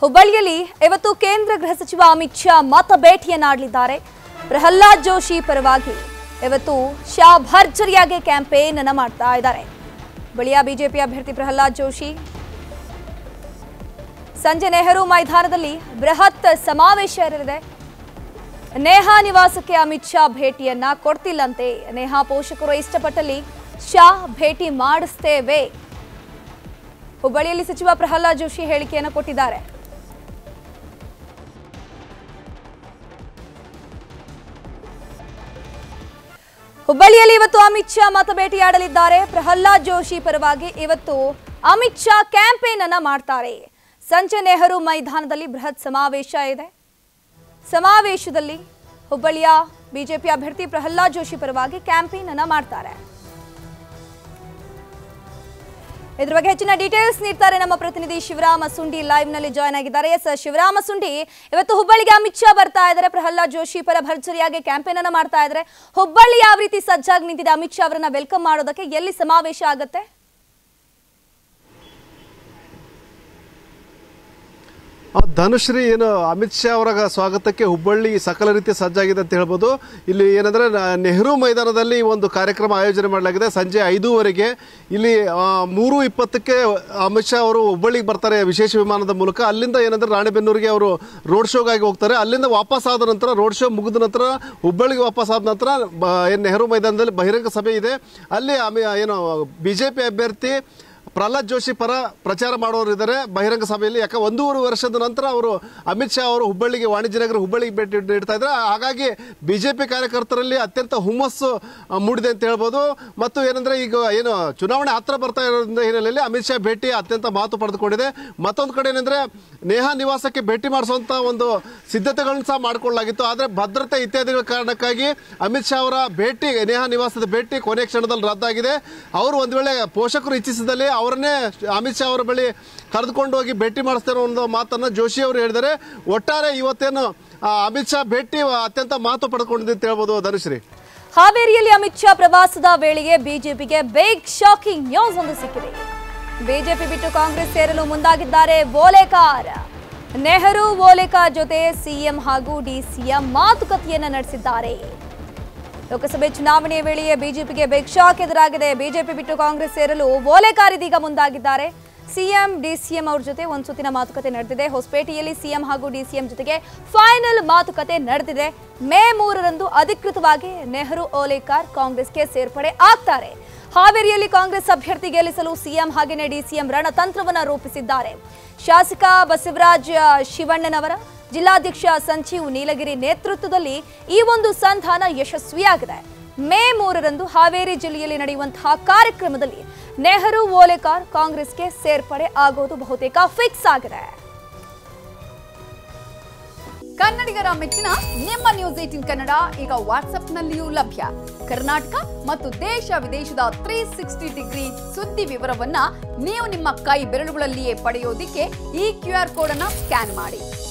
ಹುಬ್ಬಳ್ಳಿಯಲ್ಲಿ ಇವತ್ತು ಕೇಂದ್ರ ಗೃಹ ಸಚಿವ ಅಮಿತ್ ಶಾ ಮತ ಭೇಟಿಯನ್ನಾಡಲಿದ್ದಾರೆ ಪ್ರಹ್ಲಾದ್ ಜೋಶಿ ಪರವಾಗಿ ಇವತ್ತು ಶಾ ಭರ್ಜರಿಯಾಗಿ ಕ್ಯಾಂಪೇನ್ ಅನ್ನು ಮಾಡ್ತಾ ಇದ್ದಾರೆ. ಬಳಿಯ ಬಿಜೆಪಿ ಅಭ್ಯರ್ಥಿ ಪ್ರಹ್ಲಾದ್ ಜೋಶಿ ಸಂಜೆ ನೆಹರು ಮೈದಾನದಲ್ಲಿ ಬೃಹತ್ ಸಮಾವೇಶ ಇರಲಿದೆ. ನೇಹಾ ನಿವಾಸಕ್ಕೆ ಅಮಿತ್ ಶಾ ಭೇಟಿಯನ್ನ ಕೊಡ್ತಿಲ್ಲಂತೆ. ನೇಹಾ ಪೋಷಕರು ಇಷ್ಟಪಟ್ಟಲ್ಲಿ ಶಾ ಭೇಟಿ ಮಾಡಿಸ್ತೇವೆ. ಹುಬ್ಬಳ್ಳಿಯಲ್ಲಿ ಸಚಿವ ಪ್ರಹ್ಲಾದ್ ಜೋಶಿ ಹೇಳಿಕೆಯನ್ನು ಕೊಟ್ಟಿದ್ದಾರೆ. ಹುಬ್ಬಳ್ಳಿಯಲ್ಲಿ ಇವತ್ತು ಅಮಿತ್ ಶಾ ಮತ ಭೇಟಿಯಾಡಲಿದ್ದಾರೆ ಪ್ರಹ್ಲಾದ್ ಜೋಶಿ ಪರವಾಗಿ ಇವತ್ತು ಅಮಿತ್ ಶಾ ಕ್ಯಾಂಪೇನ್ ಅನ್ನ ಮಾಡ್ತಾರೆ. ಸಂಜೆ ನೆಹರು ಮೈದಾನದಲ್ಲಿ ಬೃಹತ್ ಸಮಾವೇಶ ಇದೆ. ಸಮಾವೇಶದಲ್ಲಿ ಹುಬ್ಬಳ್ಳಿಯ ಬಿಜೆಪಿ ಅಭ್ಯರ್ಥಿ ಪ್ರಹ್ಲಾದ್ ಜೋಶಿ ಪರವಾಗಿ ಕ್ಯಾಂಪೇನ್ ಅನ್ನ ಮಾಡ್ತಾರೆ. ಇದ್ರ ಬಗ್ಗೆ ಹೆಚ್ಚಿನ ಡೀಟೇಲ್ಸ್ ನೀಡ್ತಾರೆ ನಮ್ಮ ಪ್ರತಿನಿಧಿ ಶಿವರಾಮ ಸುಂಡಿ ಲೈವ್ನಲ್ಲಿ ಜಾಯ್ನ್ ಆಗಿದ್ದಾರೆ. ಎಸ್ ಶಿವರಾಮ ಸುಂಡಿ, ಇವತ್ತು ಹುಬ್ಬಳ್ಳಿಗೆ ಅಮಿತ್ ಶಾ ಬರ್ತಾ ಇದ್ದಾರೆ. ಪ್ರಹ್ಲಾದ್ ಜೋಶಿ ಪರ ಭರ್ಜರಿಯಾಗಿ ಕ್ಯಾಂಪೇನ್ ಅನ್ನ ಮಾಡ್ತಾ ಇದ್ದಾರೆ. ಹುಬ್ಬಳ್ಳಿ ಯಾವ ರೀತಿ ಸಜ್ಜಾಗಿ ನಿಂತಿದೆ ಅಮಿತ್ ಶಾ ಅವರನ್ನ ವೆಲ್ಕಮ್ ಮಾಡೋದಕ್ಕೆ ಎಲ್ಲಿ ಸಮಾವೇಶ ಆಗುತ್ತೆ? ಧನುಶ್ರೀ ಏನು ಅಮಿತ್ ಶಾ ಅವರ ಸ್ವಾಗತಕ್ಕೆ ಹುಬ್ಬಳ್ಳಿ ಸಕಲ ರೀತಿ ಸಜ್ಜಾಗಿದೆ ಅಂತ ಹೇಳ್ಬೋದು. ಇಲ್ಲಿ ಏನಂದರೆ ನೆಹರು ಮೈದಾನದಲ್ಲಿ ಒಂದು ಕಾರ್ಯಕ್ರಮ ಆಯೋಜನೆ ಮಾಡಲಾಗಿದೆ. ಸಂಜೆ ಐದೂವರೆಗೆ ಇಲ್ಲಿ ಮೂರು ಇಪ್ಪತ್ತಕ್ಕೆ ಅಮಿತ್ ಶಾ ಅವರು ಹುಬ್ಬಳ್ಳಿಗೆ ಬರ್ತಾರೆ ವಿಶೇಷ ವಿಮಾನದ ಮೂಲಕ. ಅಲ್ಲಿಂದ ಏನಂದ್ರೆ, ರಾಣೆಬೆನ್ನೂರಿಗೆ ಅವರು ರೋಡ್ ಶೋಗಾಗಿ ಹೋಗ್ತಾರೆ. ಅಲ್ಲಿಂದ ವಾಪಸ್ ಆದ ನಂತರ, ರೋಡ್ ಶೋ ಮುಗಿದ ನಂತರ, ಹುಬ್ಬಳ್ಳಿಗೆ ವಾಪಸ್ ಆದ ನಂತರ, ಬ- ಏನು ನೆಹರು ಮೈದಾನದಲ್ಲಿ ಬಹಿರಂಗ ಸಭೆ ಇದೆ. ಅಲ್ಲಿ ಏನು, ಬಿಜೆಪಿ ಅಭ್ಯರ್ಥಿ ಪ್ರಹ್ಲಾದ್ ಜೋಶಿ ಪರ ಪ್ರಚಾರ ಮಾಡೋರು ಇದ್ದಾರೆ ಬಹಿರಂಗ ಸಭೆಯಲ್ಲಿ, ಯಾಕೆ ಒಂದೂವರೆ ವರ್ಷದ ನಂತರ ಅವರು ಅಮಿತ್ ಶಾ ಅವರು ಹುಬ್ಬಳ್ಳಿಗೆ, ವಾಣಿಜ್ಯ ನಗರ ಹುಬ್ಬಳ್ಳಿಗೆ ಭೇಟಿ ನೀಡ್ತಾ ಇದ್ದಾರೆ. ಹಾಗಾಗಿ ಬಿಜೆಪಿ ಕಾರ್ಯಕರ್ತರಲ್ಲಿ ಅತ್ಯಂತ ಹುಮ್ಮಸ್ಸು ಮೂಡಿದೆ ಅಂತ ಹೇಳ್ಬೋದು. ಮತ್ತು ಏನಂದ್ರೆ ಈಗ ಏನು ಚುನಾವಣೆ ಹತ್ರ ಬರ್ತಾ ಇರೋದ್ರಿಂದ ಹಿನ್ನೆಲೆಯಲ್ಲಿ ಅಮಿತ್ ಶಾ ಭೇಟಿ ಅತ್ಯಂತ ಮಹತ್ವ ಪಡೆದುಕೊಂಡಿದೆ. ಮತ್ತೊಂದು ಕಡೆ ಏನಂದ್ರೆ ನೇಹಾ ನಿವಾಸಕ್ಕೆ ಭೇಟಿ ಮಾಡಿಸುವಂತ ಒಂದು ಸಿದ್ಧತೆಗಳನ್ನು ಸಹ ಮಾಡಿಕೊಳ್ಳಲಾಗಿತ್ತು. ಆದರೆ ಭದ್ರತೆ ಇತ್ಯಾದಿಗಳ ಕಾರಣಕ್ಕಾಗಿ ಅಮಿತ್ ಶಾ ಅವರ ಭೇಟಿ, ನೇಹಾ ನಿವಾಸದ ಭೇಟಿ ಕೊನೆ ಕ್ಷಣದಲ್ಲಿ ರದ್ದಾಗಿದೆ. ಅವರು ಒಂದು ವೇಳೆ ಪೋಷಕರು ಇಚ್ಛಿಸಿದಲ್ಲಿ ಅವರನ್ನೇ ಅಮಿತ್ ಶಾ ಅವರ ಬಳಿ ಕರೆದುಕೊಂಡು ಹೋಗಿ ಭೇಟಿ ಮಾಡಿಸ್ತಾರೆ ಒಂದು ಮಾತನ್ನು ಜೋಶಿ ಅವರು ಹೇಳಿದರೆ ಒಟ್ಟಾರೆ ಇವತ್ತೇನು ಅಮಿತ್ ಶಾ ಭೇಟಿ ಅತ್ಯಂತ ಮಹತ್ವ ಪಡ್ಕೊಂಡಿದೆ ಅಂತ ಹೇಳ್ಬೋದು ಧನುಶ್ರೀ. ಹಾವೇರಿಯಲ್ಲಿ ಅಮಿತ್ ಶಾ ಪ್ರವಾಸದ ವೇಳೆಗೆ ಬಿಜೆಪಿಗೆ ಬಿಗ್ ಶಾಕಿಂಗ್ ನ್ಯೂಸ್ ಒಂದು ಸಿಕ್ಕಿದೆ. ಬಿಜೆಪಿ ಬಿಟ್ಟು ಕಾಂಗ್ರೆಸ್ ಸೇರಲು ಮುಂದಾಗಿದ್ದಾರೆ ಓಲೇಕಾರ್. ನೆಹರು ಓಲೇಕಾರ್ ಜೊತೆ ಸಿಎಂ ಹಾಗೂ ಡಿಸಿಎಂ ಮಾತುಕತೆಯನ್ನ ನಡೆಸಿದ್ದಾರೆ. ಲೋಕಸಭೆ ಚುನಾವಣೆಯ ವೇಳೆಯೇ ಬಿಜೆಪಿಗೆ ಶಾಕ್ ಎದುರಾಗಿದೆ. ಬಿಜೆಪಿ ಬಿಟ್ಟು ಕಾಂಗ್ರೆಸ್ ಸೇರಲು ಓಲೆಕಾರ್ ಇದೀಗ ಮುಂದಾಗಿದ್ದಾರೆ. ಸಿಎಂ, ಡಿಸಿಎಂ ಅವ್ರ ಜೊತೆ ಒಂದು ಸುತ್ತಿನ ಮಾತುಕತೆ ನಡೆದಿದೆ. ಹೊಸಪೇಟೆಯಲ್ಲಿ ಸಿಎಂ ಹಾಗೂ ಡಿಸಿಎಂ ಜೊತೆಗೆ ಫೈನಲ್ ಮಾತುಕತೆ ನಡೆದಿದೆ. ಮೇ ಮೂರರಂದು ಅಧಿಕೃತವಾಗಿ ನೆಹರು, ಓಲೇಕಾರ್ ಕಾಂಗ್ರೆಸ್ಗೆ ಸೇರ್ಪಡೆ ಆಗ್ತಾರೆ. ಹಾವೇರಿಯಲ್ಲಿ ಕಾಂಗ್ರೆಸ್ ಅಭ್ಯರ್ಥಿ ಗೆಲ್ಲಿಸಲು ಸಿಎಂ ಹಾಗೆಯೇ ಡಿಸಿಎಂ ರಣತಂತ್ರವನ್ನ ರೂಪಿಸಿದ್ದಾರೆ. ಶಾಸಕ ಬಸವರಾಜ್ ಶಿವಣ್ಣನವರ ಜಿಲ್ಲಾಧ್ಯಕ್ಷ ಸಂಜೀವ್ ನೀಲಗಿರಿ ನೇತೃತ್ವದಲ್ಲಿ ಈ ಒಂದು ಸಂಧಾನ ಯಶಸ್ವಿಯಾಗಿದೆ. ಮೇ ಮೂರರಂದು ಹಾವೇರಿ ಜಿಲ್ಲೆಯಲ್ಲಿ ನಡೆಯುವಂತಹ ಕಾರ್ಯಕ್ರಮದಲ್ಲಿ ನೆಹರು, ಓಲೆಕಾರ್ ಕಾಂಗ್ರೆಸ್ಗೆ ಸೇರ್ಪಡೆ ಆಗೋದು ಬಹುತೇಕ ಫಿಕ್ಸ್ ಆಗಿದೆ. ಕನ್ನಡಿಗರ ಮೆಚ್ಚಿನ ನಿಮ್ಮ ನ್ಯೂಸ್ ಏಟಿನ್ ಕನ್ನಡ ಈಗ ವಾಟ್ಸ್ಆಪ್ನಲ್ಲಿಯೂ ಲಭ್ಯ. ಕರ್ನಾಟಕ ಮತ್ತು ದೇಶ ವಿದೇಶದ ತ್ರೀ ಸಿಕ್ಸ್ಟಿ ಡಿಗ್ರಿ ಸುದ್ದಿ ವಿವರವನ್ನ ನೀವು ನಿಮ್ಮ ಕೈ ಬೆರಳುಗಳಲ್ಲಿಯೇ ಪಡೆಯೋದಿಕ್ಕೆ ಈ ಕ್ಯೂ ಆರ್ ಕೋಡ್ ಅನ್ನ ಸ್ಕ್ಯಾನ್ ಮಾಡಿ.